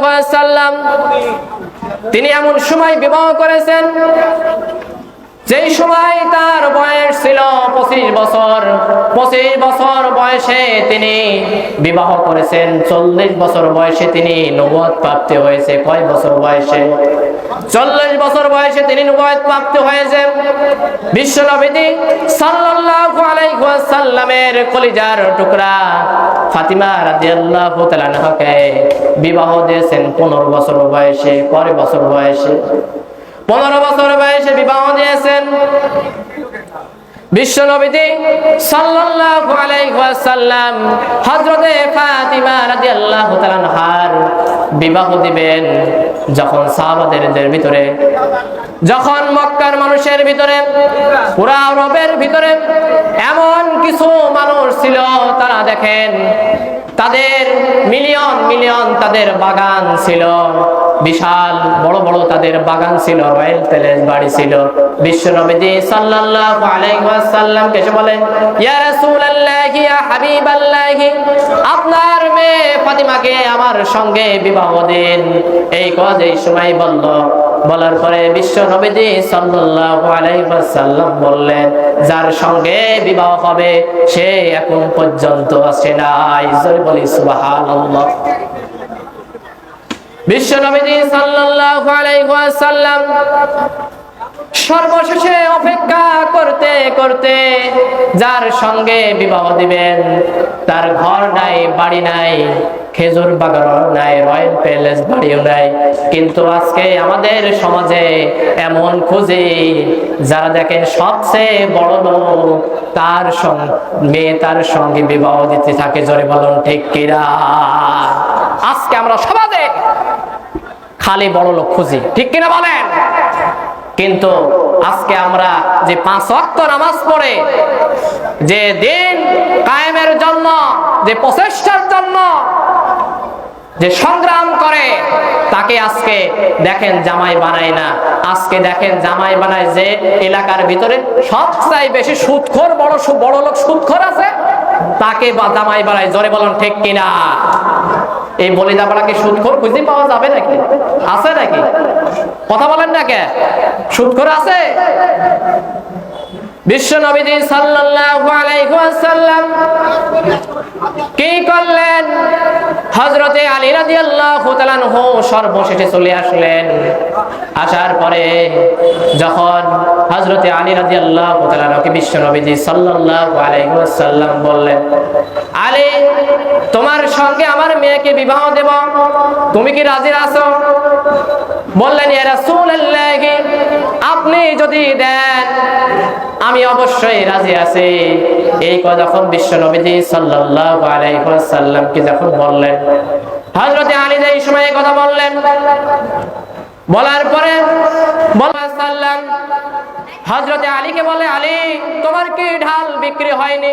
ওয়াসাল্লাম তিনি এমন সময় বিবাহ করেছেন যেই সময় তার বয়স ছিল পঁচিশ বছর পঁচিশ বছর বয়সে তিনি বিবাহ করেছেন। চল্লিশ বছর বয়সে তিনি নবদ প্রাপ্তি হয়েছে। কয় বছর বয়সে? চল্লিশ বছর বয়সে তিনি নবদ প্রাপ্তি হয়েছেন। বিশ্বনবীজি সাল্লাল্লাহু কলিজার টুকরা ফাতিমা রাদিয়াল্লাহু তাআলা আনহাকে বিবাহ দিয়েছেন পনেরো বছর বয়সে পরে বছর বয়সে। পনেরো বছর বয়সে বিবাহ দিয়েছেন। বিবাহ দিবেন যখন ভিতরে, যখন মক্কার মানুষের ভিতরে ভিতরে এমন কিছু মানুষ ছিল, তারা দেখেন তাদের মিলিয়ন মিলিয়ন তাদের বাগান ছিল। বিশাল বড় বড় তাদের বাগান ছিল রয়্যাল প্যালেস বাড়ি ছিল। বিশ্ব নবীজি সাল্লাল্লাহু আলাইহি ওয়াসাল্লাম কেসে বলেন ইয়া রাসূলুল্লাহি, ইয়া হাবিবাল্লাহি, আপনার মেয়ে ফাতিমাকে আমার সঙ্গে বিবাহ দিন। এই কথা এই সময় বলল। বলার পরে বিশ্ব নবীজি সাল্লাল্লাহু আলাইহি ওয়াসাল্লাম বললেন, যার সঙ্গে বিবাহ হবে, সে এখন পর্যন্ত আসে নাই। জোরে বলি, সুবহানাল্লাহ। সর্বশেষে অপেক্ষা করতে করতে যার সঙ্গে বিবাহ দিবেন, তার ঘর নাই, বাড়ি নাই, খেজুর বাগানও নাই, রয়্যাল প্যালেস বাড়িও নাই। কিন্তু আজকে আমাদের সমাজে এমন খুঁজে যারা দেখেন সবচেয়ে বড় লোক, তার মেয়ে তার সঙ্গে বিবাহ দিতে থাকে, জোরে বলুন ঠিক কিরা আজকে আমরা সমাজে খালি বড় লোক খুঁজি। ঠিক কিনা বলেন? কিন্তু আজকে আমরা যে পাঁচ অক্ত নামাজ পড়ে, যে দিন কায়েমের জন্য, যে প্রচেষ্টার জন্য, যে সংগ্রাম করে, তাকে আজকে দেখেন জামাই বানায় না। আজকে দেখেন জামাই বানায় যে এলাকার ভিতরে সবচেয়ে বেশি সুদখোর বড় বড় লোক সুদখোর আছে, তাকে বা জামাই বানায়। জোরে বলুন ঠিক কিনা? এই বলিদাপাড়াকে সুদখোর খুঁজে পাওয়া যাবে নাকি? আছে নাকি? কথা বলেন না কে? সুদখোর আছে? বিশ্ব নবীজি সাল্লাল্লাহু আলাইহি ওয়াসাল্লাম কি করলেন? হযরতে আলী রাদিয়াল্লাহু তাআলা আনহু সর্বশেষে চলে আসলেন। আসার পরে যখন হযরতে আলী রাদিয়াল্লাহু তাআলা আনহুকে বিশ্ব নবীজি সাল্লাল্লাহু আলাইহি ওয়াসাল্লাম বললেন, আলী, তোমার সঙ্গে আমার মেয়েকে বিবাহ দেব। তুমি কি রাজি আছো? বললেন, ইয়া রাসূলুল্লাহ। আপনি যদি দেন, আমি অবশ্যই রাজি আছি। এই কথা যখন বিশ্ব নবীজি সাল্লাল্লাহু আলাইহি ওয়াসাল্লামকে যখন বললেন, হযরতে আলী এই সময় এই কথা বললেন, বলার পরে সাল্লাম, হযরতে আলীকে বলে, আলী, তোমার কি ঢাল বিক্রি হয়নি?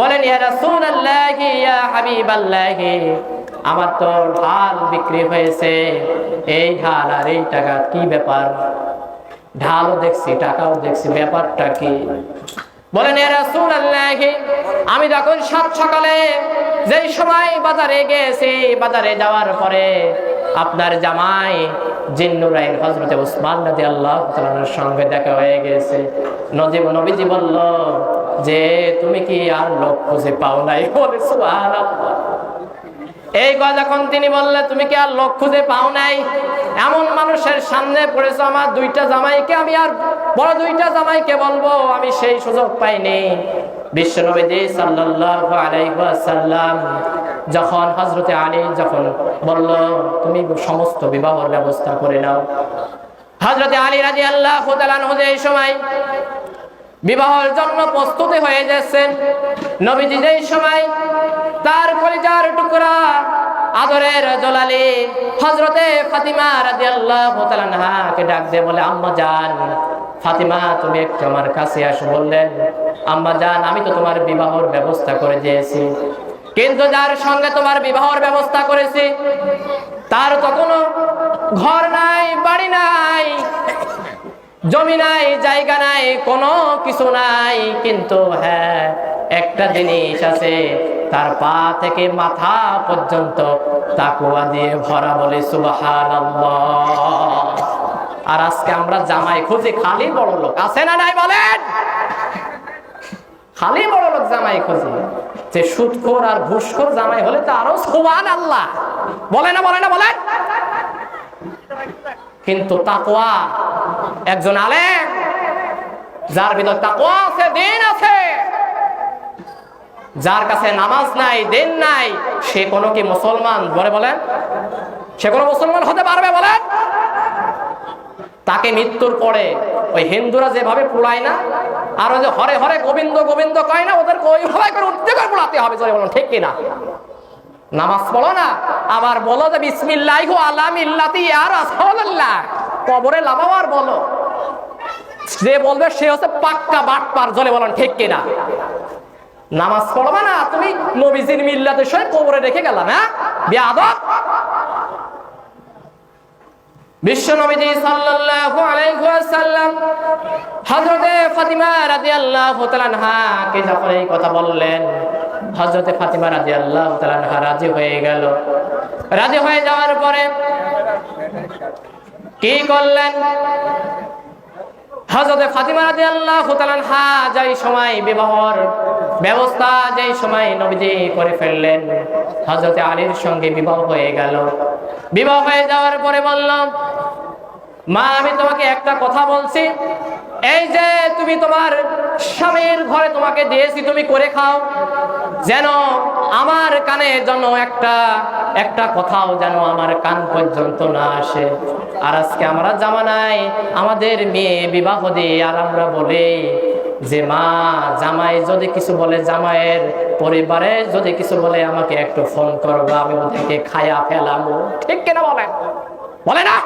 বলেন, ইয়া রাসূলুল্লাহ, ইয়া হাবিবাল্লাহ, আমার তো ঢাল বিক্রি হয়েছে। এই ঢাল আর এই টাকা কি ব্যাপার? ঢালও দেখছি, টাকাও দেখছি, ব্যাপারটা কি? বলেন আমি যখন সাত সকালে যেই সময় বাজারে গেছি, বাজারে যাওয়ার পরে আপনার জামাই জিন্নুরাইন উসমান তাআলার সঙ্গে দেখা হয়ে গেছে। যে তুমি কি আর খুঁজে পাও নাই? এই কথা যখন তিনি বললে, তুমি কি আর লোক খুঁজে পাও নাই? এমন মানুষের সামনে পড়েছো আমার দুইটা জামাইকে, আমি আর বড় দুইটা জামাইকে বলব, আমি সেই সুযোগ পাইনি। বিশ্বনবীজি সাল্লাল্লাহু আলাইহি ওয়াসাল্লাম যখন হযরতে আলী যখন বলল, তুমি সমস্ত বিবাহের ব্যবস্থা করে নাও। হযরতে আলী রাদিয়াল্লাহু তাআলা এই সময় বিবাহের জন্য প্রস্তুতি হয়ে যাচ্ছেন নবীজি যেই সময় তার কলিজার টুকরা আদরের জলালি হজরতে ফাতিমা রাদিয়াল্লাহু তাআলা আনহাকে ডাক দিয়ে বলে, আম্মা জান, ফাতিমা, তুমি একটু আমার কাছে আসো। বললেন, আম্মা জান, আমি তো তোমার বিবাহর ব্যবস্থা করে দিয়েছি। কিন্তু যার সঙ্গে তোমার বিবাহর ব্যবস্থা করেছি, তার তো কোনো ঘর নাই, বাড়ি নাই, জমি নাই, জায়গা নাই, কোনো কিছু নাই। কিন্তু হ্যাঁ একটা জিনিস আছে তার পা থেকে মাথা পর্যন্ত তাকুয়া দিয়ে ভরা বলে, সুবহানাল্লাহ। আর আজকে আমরা জামাই খুঁজি খালি বড় লোক। আছে না নাই বলেন? খালি বড় লোক জামাই খুঁজি। যে সুদখোর আর ঘুষখোর জামাই হলে তো আরও সুবান আল্লাহ বলে না বলে না বলেন কিন্তু তাকওয়া, একজন আলেম, যার ভিতর তাকওয়া আছে, দিন আছে। যার কাছে নামাজ নাই, দেন নাই, সে কোনো কি মুসলমান? বলে, বলেন। সে কোনো মুসলমান হতে পারবে, বলেন। তাকে মৃত্যুর পরে ওই হিন্দুরা যেভাবে পোড়ায় না, আর ওই যে হরে হরে গোবিন্দ গোবিন্দ কয় না, ওদেরকে ওইভাবে করে করে পোড়াতে হবে চলে বলুন, ঠিক কিনা? নামাজ পড়ো না, আবার বলো যে বিসমিল্লাহ আলাম ইল্লাতি আর রাসূলুল্লাহ। কবরে লামাও আর বলো। যে বলবে, সে হচ্ছে পাক্কা বাটপার জলে বলেন, ঠিক কিনা? নামাজ পড়বে না, তুমি নবীজির মিল্লাতের সঙ্গে কবরে রেখে গেলাম হ্যাঁ বেয়াদব। বিশ্ব ফাতিমা কথা বললেন ফাতিমা রাজি হয়ে গেল। রাজি হয়ে যাওয়ার পরে কি করলেন? হযরতে ফাতিমা রাদিয়াল্লাহু তাআলা আনহা যেই সময় বিবাহর ব্যবস্থা যেই সময় নবীজি করে ফেললেন, হযরতে আলীর সঙ্গে বিবাহ হয়ে গেল। বিবাহ হয়ে যাওয়ার পরে বললাম মা, আমি তোমাকে একটা কথা বলছি। এই যে তুমি তোমার স্বামীর ঘরে তোমাকে দিয়েছি, তুমি করে খাও। যেন আমার কানে যেন একটা একটা কথাও যেন আমার কান পর্যন্ত না আসে। আর আজকে আমরা জামানায় আমাদের মেয়ে বিবাহ দিয়ে আর আমরা বলি যে মা, জামাই যদি কিছু বলে, জামাইয়ের পরিবারে যদি কিছু বলে, আমাকে একটু ফোন করব আমি ওদেরকে খায়া ফেলাবো। ঠিক কিনা বলেন? বলে না?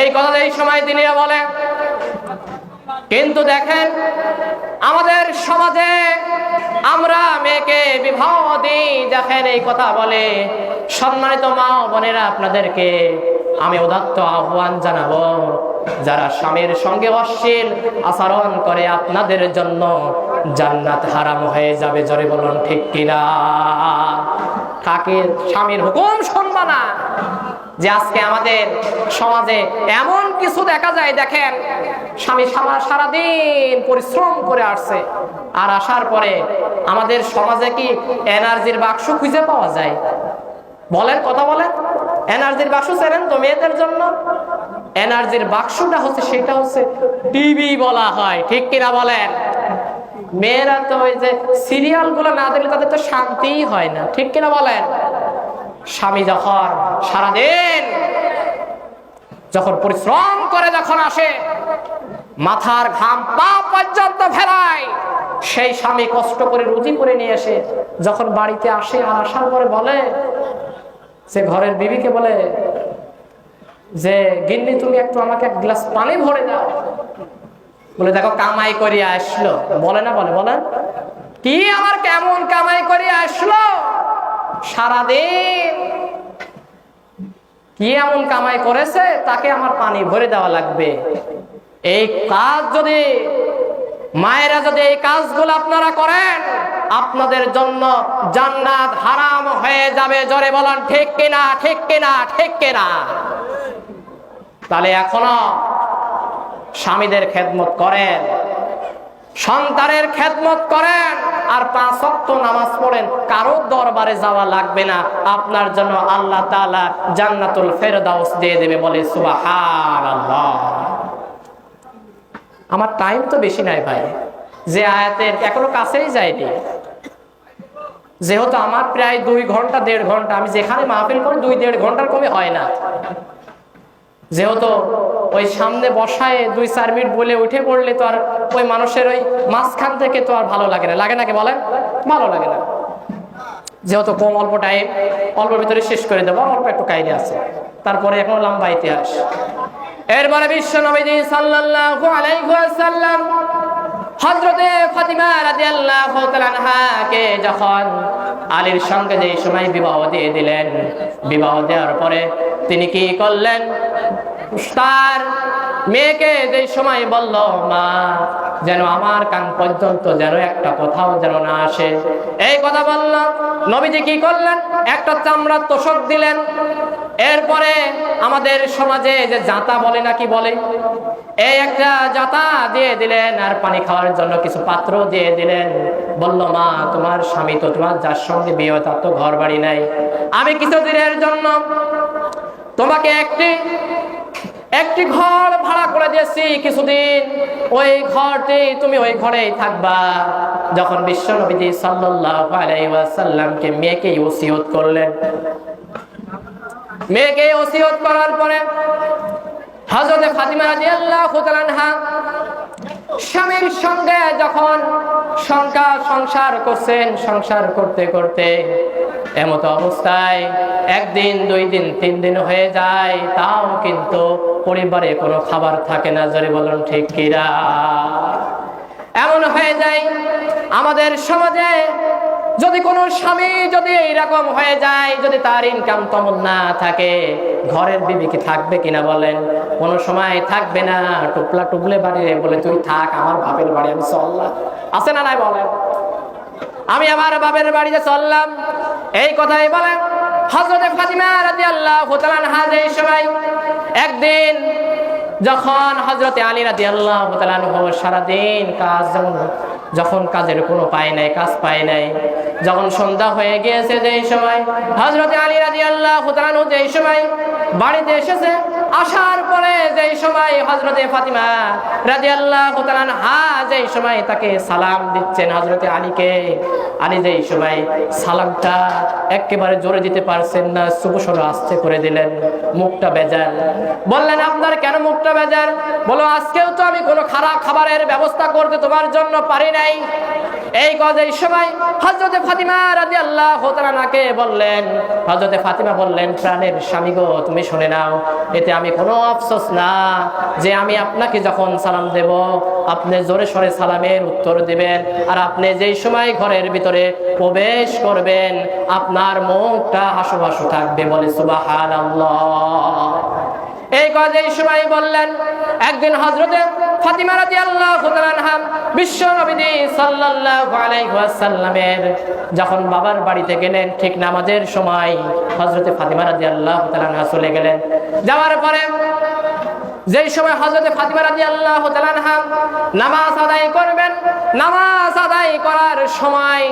এই কথা এই সময় তিনি বলে। কিন্তু দেখেন, আমাদের সমাজে আমরা মেয়েকে বিবাহ দিই, দেখেন এই কথা বলে। সম্মানিত মা বোনেরা আপনাদেরকে আমি উদাত্ত আহ্বান জানাব। যারা স্বামীর সঙ্গে অশ্লীল আচরণ করে আপনাদের জন্য জান্নাত হারাম হয়ে যাবে, জরে বলুন ঠিক কিনা? তাকে স্বামীর হুকুম শুনবা না। যে আজকে আমাদের সমাজে এমন কিছু দেখা যায়, দেখেন, স্বামী সারা সারাদিন পরিশ্রম করে আসছে। আর আসার পরে আমাদের সমাজে কি এনার্জির বাক্স খুঁজে পাওয়া যায়? বলেন, কথা বলেন। এনার্জির বাক্স চেনেন তো মেয়েদের জন্য? এনার্জির বাক্সটা হচ্ছে, সেটা হচ্ছে টিভি বলা হয়, ঠিক কিনা বলেন? মেয়েরা তো ওই যে সিরিয়ালগুলো না দেখলে তাদের তো শান্তিই হয় না, ঠিক কিনা বলেন? স্বামী যখন সারাদিন যখন পরিশ্রম করে যখন আসে, মাথার ঘাম পা পর্যন্ত ফেরায় সেই স্বামী কষ্ট করে রুজি করে নিয়ে এসে যখন বাড়িতে আসে আর আসার পরে বলে সে ঘরের বিবিকে বলে, যে, গিন্নি, তুমি একটু আমাকে এক গ্লাস পানি ভরে দাও। বলে, দেখো, কামাই করিয়া আসলো। বলে না, বলে বলেন কি আমার কেমন কামাই করিয়া আসলো? সারাদিন কি এমন কামাই করেছে? তাকে আমার পানি ভরে দেওয়া লাগবে। এই কাজ যদি মায়েরা যদি এই কাজগুলো আপনারা করেন, আপনাদের জন্য জান্নাত হারাম হয়ে যাবে। জোরে বলেন, ঠিক কিনা ঠিক কিনা ঠিক কিনা? তাহলে এখনও স্বামীদের খেদমত করেন, সন্তানের খেদমত করেন, আর পাঁচ ওয়াক্ত নামাজ পড়েন। কারও দরবারে যাওয়া লাগবে না। আপনার জন্য আল্লাহ তাআলা জান্নাতুল ফেরদাউস দিয়ে দেবে বলে, সুবহানাল্লাহ। আমার টাইম তো বেশি নাই ভাই। যে আয়াতের এখনও কাছেই যায়নি। যেহেতু আমার প্রায় দুই ঘণ্টা, দেড় ঘণ্টা, আমি যেখানে মাহফিল করি দুই, দেড় ঘণ্টার কমে হয় না। যেহেতু ওই সামনে বসায় দুই, চার মিনিট বলে উঠে পড়লে তো আর ওই মানুষের ওই মাঝখান থেকে তো আর ভালো লাগে না। লাগে নাকি বলেন? ভালো লাগে না। যেহেতু কম অল্প টাইম অল্প ভিতরে শেষ করে দেবো, অল্প একটু কাহিনী আছে। তারপরে এখন লম্বা ইতিহাস। এরপরে বিশ্ব নবীজি সাল্লাল্লাহু আলাইহি ওয়াসাল্লাম হযরতে ফাতিমা রাদিয়াল্লাহু তাআলা আনহাকে যখন আলীর সঙ্গে যে সময় বিবাহ দিয়ে দিলেন, বিবাহ দেওয়ার পরে তিনি কি করলেন? তার মেয়েকে যে সময় বলল, মা, যেন আমার কান পর্যন্ত যেন একটা কথাও যেন না আসে। এই কথা বলল। নবীজি কি করলেন? একটা চামড়ার তোষক দিলেন। এরপরে আমাদের সমাজে যে জাতা বলে নাকি বলে? এই একটা জাতা দিয়ে দিলেন আর পানি খাওয়ার জন্য কিছু পাত্র দিয়ে দিলেন। বলল, মা, তোমার স্বামী তো তোমার যার সঙ্গে বিয়ে, তার তো ঘর বাড়ি নাই। আমি কিছুদিনের জন্য তোমাকে একটি একটি ঘর ভাড়া করে দিয়েছি। কিছুদিন ওই ঘরটি তুমি ওই ঘরেই থাকবা। যখন বিশ্ব নবীজি সাল্লাল্লাহু আলাইহি ওয়াসাল্লামকে মেয়েকে ওসিয়ত করলেন মেয়েকে ওসিয়ত করার পরে হযরতে ফাতিমা রাদিয়াল্লাহু তাআলা আনহা স্বামীর সঙ্গে যখন সংসার সংসার করছেন, সংসার করতে করতে এমত অবস্থায় একদিন, দুই দিন, তিন দিন হয়ে যায়, তাও কিন্তু পরিবারে কোনো খাবার থাকে না, জোরে বলুন ঠিক কিরা এমন হয়ে যায় আমাদের সমাজে যদি কোনো স্বামী যদি এইরকম হয়ে যায়, যদি তার ইনকাম তেমন না থাকে, ঘরের বিবি কি থাকবে কিনা বলেন? কোনো সময় থাকবে না, টুপলা টুপলে বাড়ি বলে, তুই থাক, আমার বাপের বাড়ি, আমি চললাম। আছে না নাই বলেন? আমি আমার বাপের বাড়িতে চললাম। এই কথাই বলেন। হজরতে ফাতিমা রাদিয়াল্লাহু তাআলা এই সময় একদিন যখন হজরতে আলী রাজি আল্লাহ সারাদিন কাজ যেমন যখন কাজের কোনো পায় নাই, কাজ পায় নাই, যখন সন্ধ্যা হয়ে গিয়েছে যেই সময় হজরত আলী রাজি আল্লাহ যেই সময় বাড়িতে এসেছে আসার পরে যেই সময় হজরতে ফাতিমা রাজি আল্লাহ হা যেই সময় তাকে সালাম দিচ্ছেন হজরতে আলীকে, আলী যেই সময় সালামটা একেবারে জোরে দিতে পারছেন না শুভ সুবসর আস্তে করে দিলেন, মুখটা বেজার বললেন, আপনার কেন মুখটা বেজার বলো, আজকেও তো আমি কোনো খারাপ খাবারের ব্যবস্থা করতে তোমার জন্য পারি নাই। এই কাজ এই সময় হজরতে ফাতিমা রাজি আল্লাহ হোতারানাকে বললেন হজরতে ফাতিমা বললেন, প্রাণের স্বামী গো, তুমি শুনে নাও, এতে আমি কোনো আফসোস না যে আমি আপনাকে যখন সালাম দেব, আপনি জোরে সরে সালামের উত্তর দিবেন, আর আপনি যেই সময় ঘরের ভিতরে প্রবেশ করবেন, আপনার মুখটা হাসু হাসু থাকবে বলে সুবাহান এই কাজে এই সময় বললেন, একদিন হজরতে ফাতিমা রাদিয়াল্লাহু আল্লাহ আনহা বিশ্ব নবীজি সাল্লাল্লাহু যখন বাবার বাড়িতে গেলেন ঠিক নামাজের সময় হজরতে ফাতিমা রাদিয়াল্লাহু আল্লাহ চলে গেলেন। যাওয়ার পরে যেই সময় হজরতে ফাতিমা তাআলা আনহা নামাজ আদায় করবেন, নামাজ আদায় করার সময়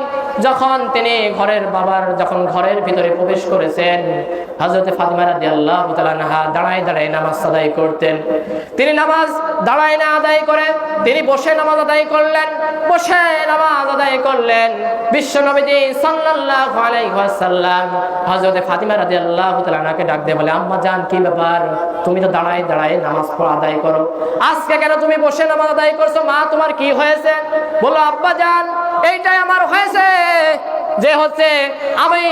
যখন তিনি ঘরের বাবার, যখন ঘরের ভিতরে প্রবেশ করেছেন হজরতে ফাতিমা রাদিয়াল্লাহু তাআলা আনহা দাঁড়ায় দাঁড়ায় নামাজ আদায় করতেন। তিনি নামাজ দাঁড়ায় না আদায় করে, তিনি বসে নামাজ আদায় করলেন, বসে নামাজ আদায় করলেন। বিশ্ব নবীজি সাল্লাল্লাহু আলাইহি ওয়াসাল্লাম হযরতে ফাতিমা রাদিয়াল্লাহু আল্লাহ আনহাকে ডাক দিয়ে বলে, আম্মা জান, কি ব্যাপার? তুমি তো দাঁড়ায় দাঁড়ায় নামাজ পড়া আদায় করো। আজকে কেন তুমি বসে নামাজ আদায় করছ? মা, তোমার কি হয়েছে? বলো, আব্বা জান, এইটাই আমার হয়েছে। যে হচ্ছে আমি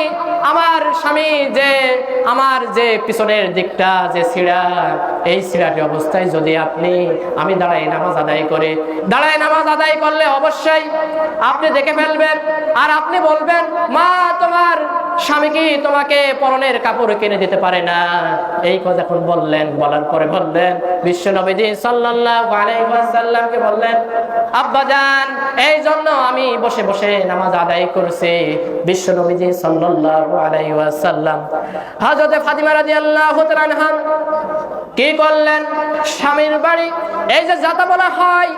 আমার স্বামী যে, আমার যে পিছনের দিকটা, যে সিঁড়া এই সিঁড়াটি অবস্থায় যদি আপনি, আমি দাঁড়াই নামাজ আদায় করে দাঁড়ায় নামাজ আদায় করলে অবশ্যই আপনি দেখে ফেলবেন আর আপনি বলবেন, মা, তোমার স্বামী কি তোমাকে পরনের কাপড় কিনে দিতে পারে না। এই কথা এখন বললেন, বলার পরে বললেন বিশ্ব নবীজি ওয়াসাল্লামকে বললেন, আব্বা জান, এই জন্য আমি বসে বসে নামাজ আদায় করছি। বিশ্ব নবীজি সাল্লাল্লাহু আলাইহি ওয়াসাল্লাম, হযরতে ফাতিমা তাআলা আনহা কি করলেন? স্বামীর বাড়ি। এই যে যাতা বলা হয়,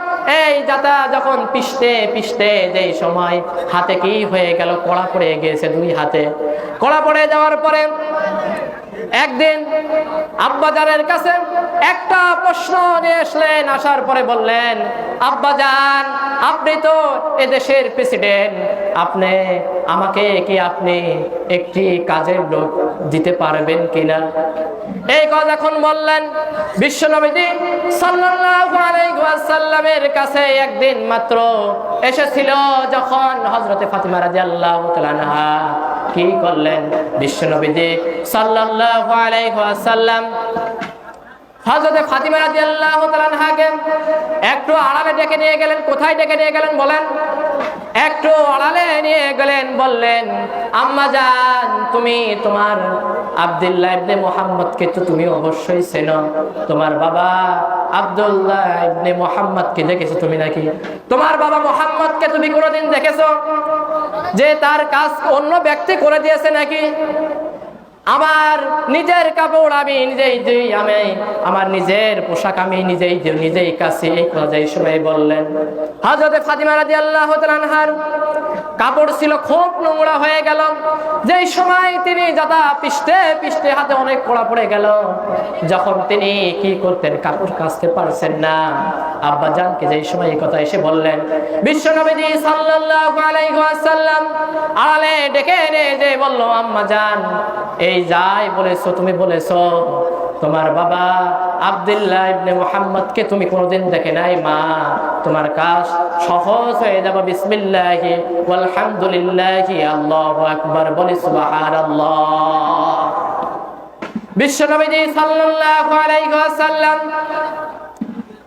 এই যাতা যখন পিষতে পিষতে যেই সময় হাতে কি হয়ে গেল, কড়া পড়ে গিয়েছে দুই হাতে। কড়া পড়ে যাওয়ার পরে একদিন আব্বাজানের কাছে একটা প্রশ্ন নিয়ে আসলেন। আসার পরে বললেন, আব্বাজান, আপনি তো এদেশের প্রেসিডেন্ট। আপনি, আমাকে কি আপনি একটি কাজের লোক দিতে পারবেন কিনা? এই কথা এখন বললেন, বিশ্বনবীজি সাল্লাল্লাহু আলাইহি ওয়াসাল্লামের কাছে একদিন মাত্র এসেছিল যখন হযরতে ফাতিমা রাদিয়াল্লাহু তাআলা কি করলেন? বিশ্বনবীজি সাল্লাল্লাহু আলাইহি ওয়াসাল্লাম হযরতে ফাতিমা রাদিয়াল্লাহু তাআলা আনহাকে একটু আড়ালে ডেকে নিয়ে গেলেন, কোথায় ডেকে নিয়ে গেলেন বলেন? একটু আড়ালে নিয়ে গেলেন, বললেন, আম্মা যান তুমি তোমার আব্দুল্লাহ ইবনে মোহাম্মদকে তো তুমি অবশ্যই চেনো। তোমার বাবা আব্দুল্লাহ ইবনে মোহাম্মদকে দেখেছ তুমি নাকি? তোমার বাবা মোহাম্মদকে তুমি কোনোদিন দেখেছ? যে তার কাজ অন্য ব্যক্তি করে দিয়েছে নাকি? আমার নিজের কাপড় আমি নিজেই দিই, আমি আমার নিজের পোশাক আমি নিজেই দিই, নিজেই কাছে এই কথা সময় বললেন। হজরতে ফাতিমা রাজি আল্লাহ আনহার কাপড় ছিল খুব নোংরা হয়ে গেল। যেই সময় তিনি যাতা পিষ্টে পিষ্টে হাতে অনেক পোড়া পড়ে গেল, যখন তিনি কি করতেন, কাপড় কাচতে পারছেন না। আব্বা জানকে যেই সময় এই কথা এসে বললেন, বিশ্বনবীজি সাল্লাল্লাহু আলাইহি ওয়াসাল্লাম আড়ালে ডেকে এনে যে বলল, আম্মা জান এই যাই বলেছ, তুমি বলেছ, তোমার বাবা আব্দুল্লাহ ইবনে মুহাম্মদকে তুমি কোনোদিন দেখে নাই, মা। তোমার কাজ সহজ হয়ে যাবে, বিসমিল্লাহি, ওয়ালহামদুলিল্লাহি, আল্লাহু আকবার, বলি সুবহানাল্লাহ। বিশ্বনবীজি সাল্লাল্লাহু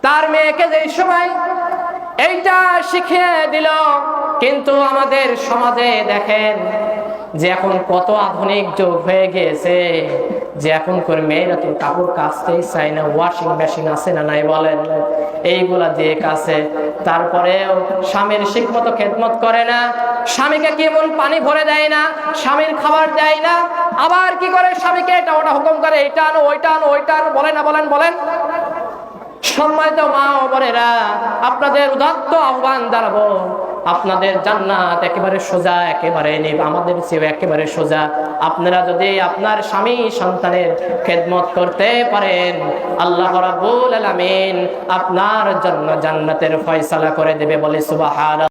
তার মেয়েকে যেই সময় এইটা শিখিয়ে দিল, কিন্তু আমাদের সমাজে দেখেন যে এখন কত আধুনিক যুগ হয়ে গিয়েছে, যে এখন করে মেয়েরা তো কাপড় কাচতেই চায় না ওয়াশিং মেশিন আছে না নাই বলেন? এইগুলা দিয়ে কাছে। তারপরেও স্বামীর ঠিক মতো খেদমত করে না, স্বামীকে কেমন পানি ভরে দেয় না, স্বামীর খাবার দেয় না, আবার কি করে স্বামীকে এটা ওটা হুকুম করে, এটা আনো, ওইটা আনো ওইটা আনো বলে না বলেন বলেন? সম্মানিত মা ও আপনাদের উদাত্ত আহ্বান দাঁড়াবো আপনাদের জান্নাত একেবারে সোজা, একেবারে নেব আমাদের চেয়েও একেবারে সোজা। আপনারা যদি আপনার স্বামী সন্তানের খেদমত করতে পারেন, আল্লাহ রাব্বুল আলামিন আপনার জন্য জান্নাতের ফয়সালা করে দেবে বলে সুবহান